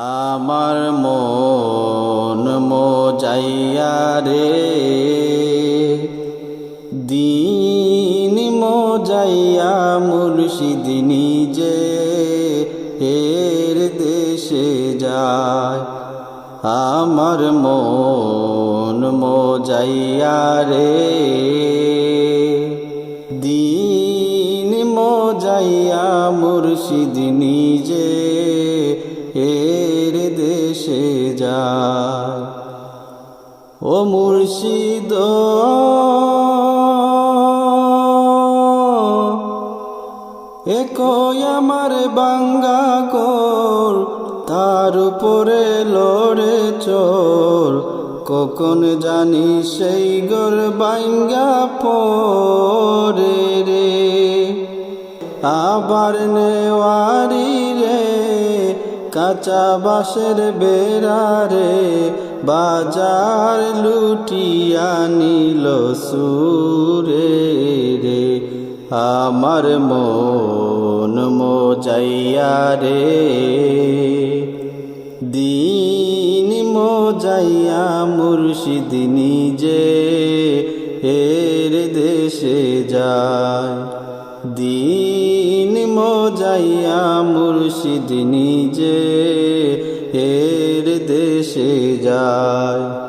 আমার মন মোজাইয়া রে। দিন মোজাইয়া মুর্শিদ নিজে এর দেশে যায়। আমার মন মোজাইয়া রে। দিন মোজাইয়া মুর্শিদ নিজে এর দেশে যায়। ও মুর্শিদ আমার বাঙ্গা কর তার উপরে লড়ে চোর কখন জানি সেই গর বাঙ্গা পরে রে। আবার নেওয়ারি কাঁচা বাঁশের বেড়া রে, বাজার লুটিয়া নিল সুরে রে। আমার মন মোজাইয়া রে। দিন মোজাইয়া মুর্শিদ নিজে, এর দেশে যায়। দিন মজাইয়া মুর্শিদ নিজে এর দেশে যায়।